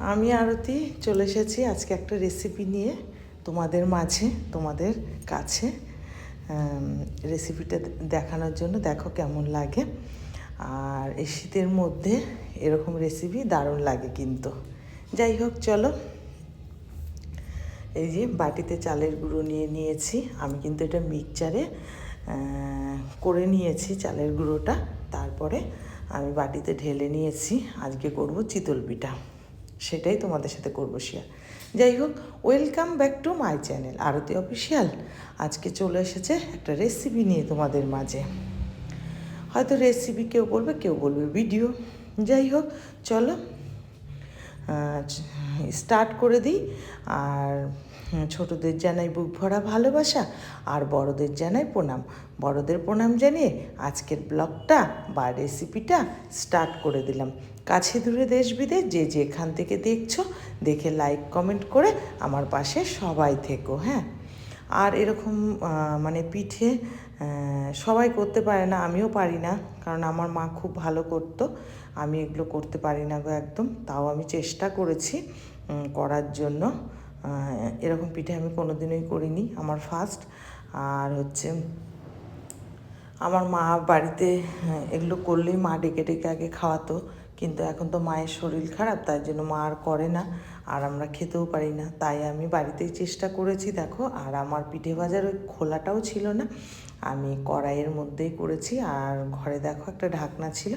আমি আরতি চলে এসেছি আজকে একটা রেসিপি নিয়ে তোমাদের মাঝে, তোমাদের কাছে। রেসিপিটা দেখানোর জন্য দেখো কেমন লাগে। আর এই শীতের মধ্যে এরকম রেসিপি দারুণ লাগে কিন্তু। যাই হোক, চলো। এই যে বাটিতে চালের গুঁড়ো নিয়ে নিয়েছি। আমি কিন্তু এটা মিক্সচারে করে নিয়েছি চালের গুঁড়োটা। তারপরে আমি বাটিতে ঢেলে নিয়েছি। আজকে করব চিতল পিঠা। সেটাই তোমাদের সাথে করব শেয়ার যাই হোক welcome back to my channel Arati official আজকে চলে এসেছে একটা রেসিপি নিয়ে তোমাদের মাঝে। হয়তো রেসিপি কেউ বলবে কেউ বলবে ভিডিও যাই হোক, চলো স্টার্ট করে দিই। আর ছোটদের জানাই বুক ভরা ভালোবাসা আর বড়দের জানাই প্রণাম। বড়দের প্রণাম জানিয়ে আজকের ব্লগটা বা রেসিপিটা স্টার্ট করে দিলাম। কাছে দূরে দেশ বিদেশ, যে যেখান থেকে দেখছ, দেখে লাইক, কমেন্ট করে আমার পাশে সবাই থেকো হ্যাঁ? আর এরকম মানে পিঠে সবাই করতে পারে না, আমিও পারি না, কারণ আমার মা খুব ভালো করতো। আমি এগুলো করতে পারি না গো একদম, তাও আমি চেষ্টা করেছি করার জন্য। এরকম পিঠে আমি কোনো দিনই করিনি, আমার ফার্স্ট আর হচ্ছে, আমার মা বাড়িতে এগুলো করলেই মা ডেকে ডেকে আগে খাওয়াতো, কিন্তু এখন তো মায়ের শরীর খারাপ, তাই জন্য মা আর করে না, আর আমরা খেতেও পারি না। তাই আমি বাড়িতেই চেষ্টা করেছি, দেখো, আর আমার পিঠে ভাজার ওই খোলাটাও ছিল না। আমি কড়াইয়ের মধ্যেই করেছি আর ঘরে দেখো একটা ঢাকনা ছিল,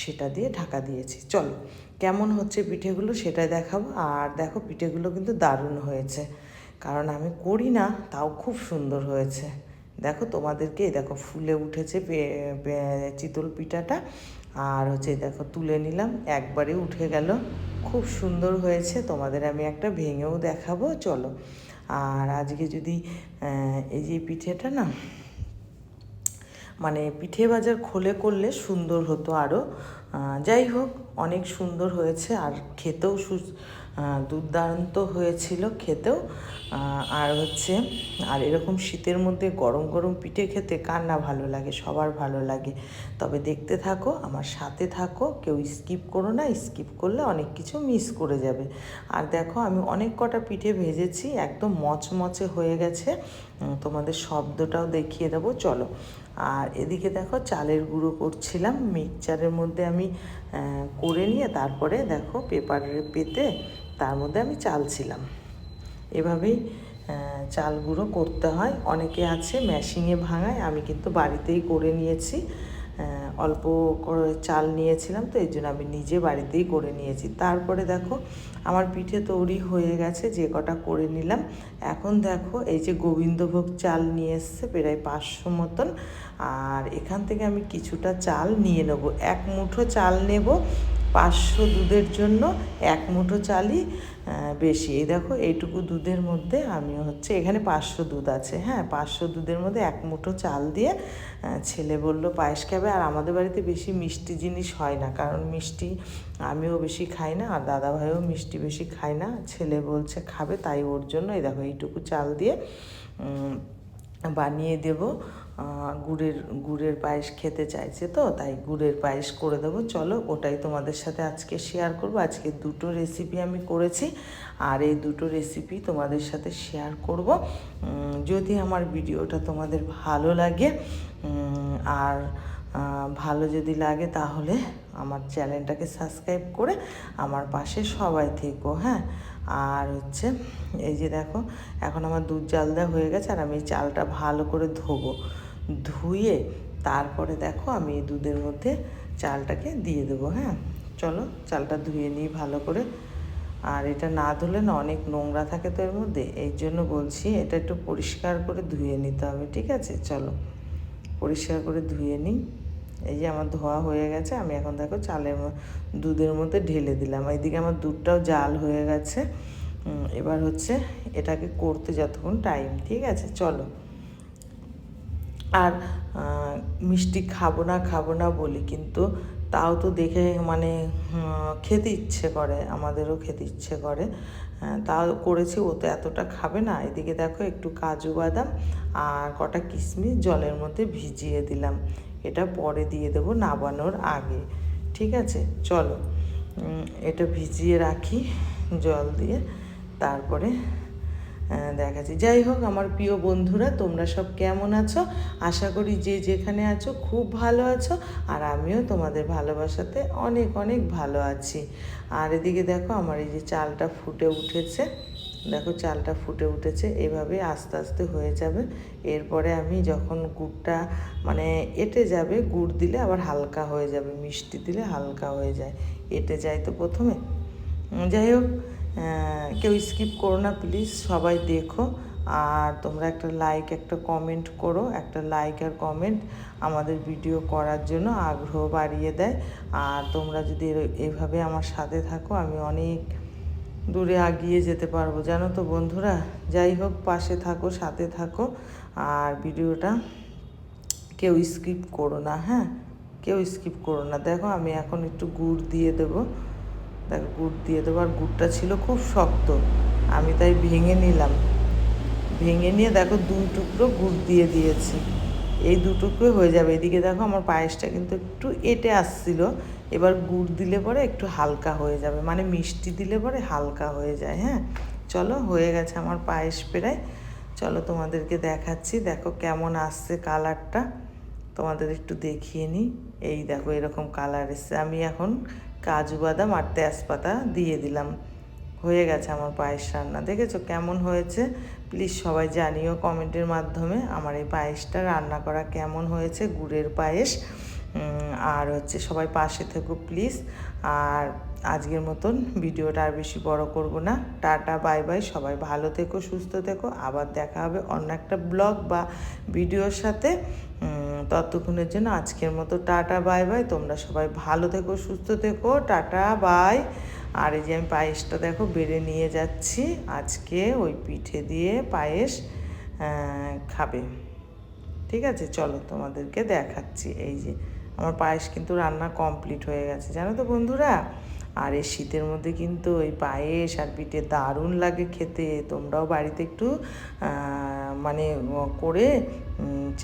সেটা দিয়ে ঢাকা দিয়েছি। চলো, কেমন হচ্ছে পিঠেগুলো সেটা দেখাবো। আর দেখো পিঠেগুলো কিন্তু দারুণ হয়েছে। কারণ আমি করি না, তাও খুব সুন্দর হয়েছে। দেখো তোমাদেরকে, দেখো ফুলে উঠেছে চিতল পিঠাটা। আর হচ্ছে দেখো তুলে নিলাম, একবারে উঠে গেল। খুব সুন্দর হয়েছে, তোমাদের আমি একটা ভেঙেও দেখাবো। চলো, আর আজকে যদি এই যে পিঠেটা না মানে পিঠে বাজার খোলে করলে সুন্দর হতো আরও যাই হোক, অনেক সুন্দর হয়েছে আর খেতেও সু দুর্দান্ত হয়েছিল খেতেও। আর হচ্ছে, আর এরকম শীতের মধ্যে গরম গরম পিঠে খেতে কার না ভালো লাগে? সবার ভালো লাগে। তবে দেখতে থাকো, আমার সাথে থাকো, কেউ স্কিপ করো না, স্কিপ করলে অনেক কিছু মিস করে যাবে। আর দেখো, আমি অনেক কটা পিঠে ভেজেছি, একদম মচমচে হয়ে গেছে। তোমাদের শব্দটাও দেখিয়ে দেবো, চলো। আর এদিকে দেখো চালের গুঁড়ো করছিলাম, মিক্সচারের মধ্যে আমি করে নিয়ে তারপরে দেখো পেপারে পেতে তার মধ্যে আমি চাল ছিলাম। এভাবেই চাল গুঁড়ো করতে হয়। অনেকে আছে মেশিনে ভাঙায়, আমি কিন্তু বাড়িতেই করে নিয়েছি। অল্প করে চাল নিয়েছিলাম তো, এই জন্য আমি নিজে বাড়িতেই করে নিয়েছি। তারপরে দেখো, আমার পিঠে তৈরি হয়ে গেছে, যে কটা করে নিলাম। এখন দেখো, এই যে গোবিন্দভোগ চাল নিয়ে এসছে প্রায় পাঁচশো মতন, আর এখান থেকে আমি কিছুটা চাল নিয়ে নেব। এক মুঠো চাল নেব পাঁচশো দুধের জন্য এক মুঠো চালই বেশি। এই দেখো, এইটুকু দুধের মধ্যে আমি হচ্ছে, এখানে পাঁচশো দুধ আছে হ্যাঁ? পাঁচশো দুধের মধ্যে এক মুঠো চাল দিয়ে ছেলে বলল, পায়েস খাবে? আর আমাদের বাড়িতে বেশি মিষ্টি জিনিস হয় না, কারণ মিষ্টি আমিও বেশি খাই না, আর দাদা ভাইও মিষ্টি বেশি খায় না। ছেলে বলছে, খাবে, তাই ওর জন্য। এই দেখো, এইটুকু চাল দিয়ে বানিয়ে দেব। গুড়ের গুড়ের পায়েস খেতে চাইছে তো, তাই গুড়ের পায়েস করে দেবো। চলো, ওটাই তোমাদের সাথে আজকে শেয়ার করব। আজকে দুটো রেসিপি আমি করেছি, আর এই দুটো রেসিপি তোমাদের সাথে শেয়ার করব। যদি আমার ভিডিওটা তোমাদের ভালো লাগে আর ভালো যদি লাগে তাহলে আমার চ্যানেলটাকে সাবস্ক্রাইব করে আমার পাশে সবাই থেকো হ্যাঁ? আর হচ্ছে, এই যে দেখো, এখন আমার দুধ জাল দেওয়া হয়ে গেছে, আর আমি চালটা ভালো করে ধোবো। ধুয়ে তারপরে দেখো আমি দুধের মধ্যে চালটাকে দিয়ে দেবো হ্যাঁ? চলো চালটা ধুয়ে নিই ভালো করে। আর এটা না ধুলে না অনেক নোংরা থাকে তো এর মধ্যে, এই জন্য বলছি এটা একটু পরিষ্কার করে ধুয়ে নিতে হবে, ঠিক আছে? চলো পরিষ্কার করে ধুয়ে নিই। এই যে আমার ধোয়া হয়ে গেছে, আমি এখন দেখো চালের দুধের মধ্যে ঢেলে দিলাম। এইদিকে আমার দুধটাও জাল হয়ে গেছে। এবার হচ্ছে এটাকে করতে যতক্ষণ টাইম ঠিক আছে? চলো আর মিষ্টি খাব না খাব না বলি, কিন্তু তাও তো দেখে মানে খেতে ইচ্ছে করে, আমাদেরও খেতে ইচ্ছে করে। তাও করেছি, ও তো এতটা খাবে না। এদিকে দেখো একটু কাজু বাদাম আর কটা কিশমিশ জলের মধ্যে ভিজিয়ে দিলাম। এটা পরে দিয়ে দেবো নাবানোর আগে। ঠিক আছে? চলো। এটা ভিজিয়ে রাখি জল দিয়ে। তারপরে দেখাচ্ছি। যাই হোক, আমার প্রিয় বন্ধুরা, তোমরা সব কেমন আছো? আশা করি যে যেখানে আছো, খুব ভালো আছো, আর আমিও তোমাদের ভালোবাসাতে অনেক অনেক ভালো আছি। আর এদিকে দেখো, আমার এই যে চালটা ফুটে উঠেছে। দেখো, চালটা ফুটে উঠেছে, এভাবে আস্তে আস্তে হয়ে যাবে। এরপরে আমি যখন গুড়টা মানে এটে যাবে, গুড় দিলে আবার হালকা হয়ে যাবে, মিষ্টি দিলে হালকা হয়ে যায়। এটে যায় তো প্রথমে। যাই হোক কেউ স্কিপ করো না প্লিজ সবাই দেখো। আর তোমরা একটা লাইক একটা কমেন্ট করো, একটা লাইক আর কমেন্ট আমাদের ভিডিও করার জন্য আগ্রহ বাড়িয়ে দেয়। আর তোমরা যদি এভাবে আমার সাথে থাকো, আমি অনেক দূরে আগিয়ে যেতে পারব, জানো তো বন্ধুরা? যাই হোক, পাশে থাকো, সাথে থাকো। আর ভিডিওটা কেউ স্কিপ করো না হ্যাঁ? কেউ স্কিপ করো না। দেখো, আমি এখন একটু গুড় দিয়ে দেবো। দেখো গুড় দিয়ে দেবো। আর গুড়টা ছিল খুব শক্ত। আমি তাই ভেঙে নিলাম। ভেঙে নিয়ে দেখো দুই টুকরো গুড় দিয়ে দিয়েছি। এই দুটুকরো হয়ে যাবে। এদিকে দেখো আমার পায়েসটা কিন্তু একটু এটে আসছিল। এবার গুড় দিলে পরে একটু হালকা হয়ে যাবে। মানে মিষ্টি দিলে পরে হালকা হয়ে যায় হ্যাঁ? চলো, হয়ে গেছে আমার পায়েস প্রায়। চলো তোমাদেরকে দেখাচ্ছি। দেখো কেমন আসছে কালারটা। তোমাদের একটু দেখিয়ে নিই। এই দেখো এরকম কালার এসছে। আমি এখন কাজু বাদাম আর তেজপাতা দিয়ে দিলাম। হয়ে গেছে আমার পায়েস রান্না। দেখেছ কেমন হয়েছে? প্লিজ সবাই জানিও কমেন্টের মাধ্যমে আমার এই পায়েসটা রান্না করা কেমন হয়েছে, গুড়ের পায়েস। আর হচ্ছে সবাই পাশে থেকো প্লিজ আর আজকের মতন ভিডিওটা আর বেশি বড় করব না। Tata, bye bye. সবাই ভালো থেকো, সুস্থ থেকো। আবার দেখা হবে অন্য একটা ব্লগ বা ভিডিওর সাথে। ততক্ষণের জন্য আজকের মতো টাটা, বাই বাই। তোমরা সবাই ভালো থেকো, সুস্থ থেকো। Tata, by. আর এই যে আমি পায়েসটা দেখো, বেড়ে নিয়ে যাচ্ছি। আজকে ওই পিঠে দিয়ে পায়েস খাবে। ঠিক আছে? চলো তোমাদেরকে দেখাচ্ছি। এই যে আমার পায়েস কিন্তু রান্না কমপ্লিট হয়ে গেছে। জানো তো বন্ধুরা? আর এই শীতের মধ্যে কিন্তু ওই পায়েস আর পিঠে দারুণ লাগে খেতে। তোমরাও বাড়িতে একটু মানে করে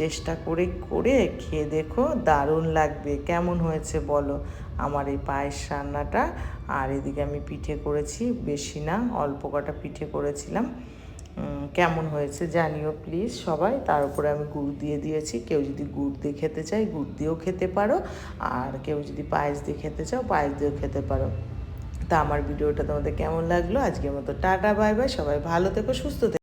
চেষ্টা করে করে খেয়ে দেখো, দারুণ লাগবে। কেমন হয়েছে বলো? আমার এই পায়েস রান্নাটা, আর এদিকে আমি পিঠে করেছি, বেশি না, অল্প কটা পিঠে করেছিলাম। কেমন হয়েছে জানিও প্লিজ সবাই। তার উপরে আমি গুড় দিয়ে দিয়েছি। কেউ যদি গুড় দিয়ে খেতে চাই গুড় দিয়েও খেতে পারো। আর কেউ যদি পায়েস দিয়ে খেতে চাও, পায়েস দিয়েও খেতে পারো। তা আমার ভিডিওটা তোমাদের কেমন লাগল? আজকের মতো টাটা বাই বাই সবাই ভালো থেকো, সুস্থ থেকো।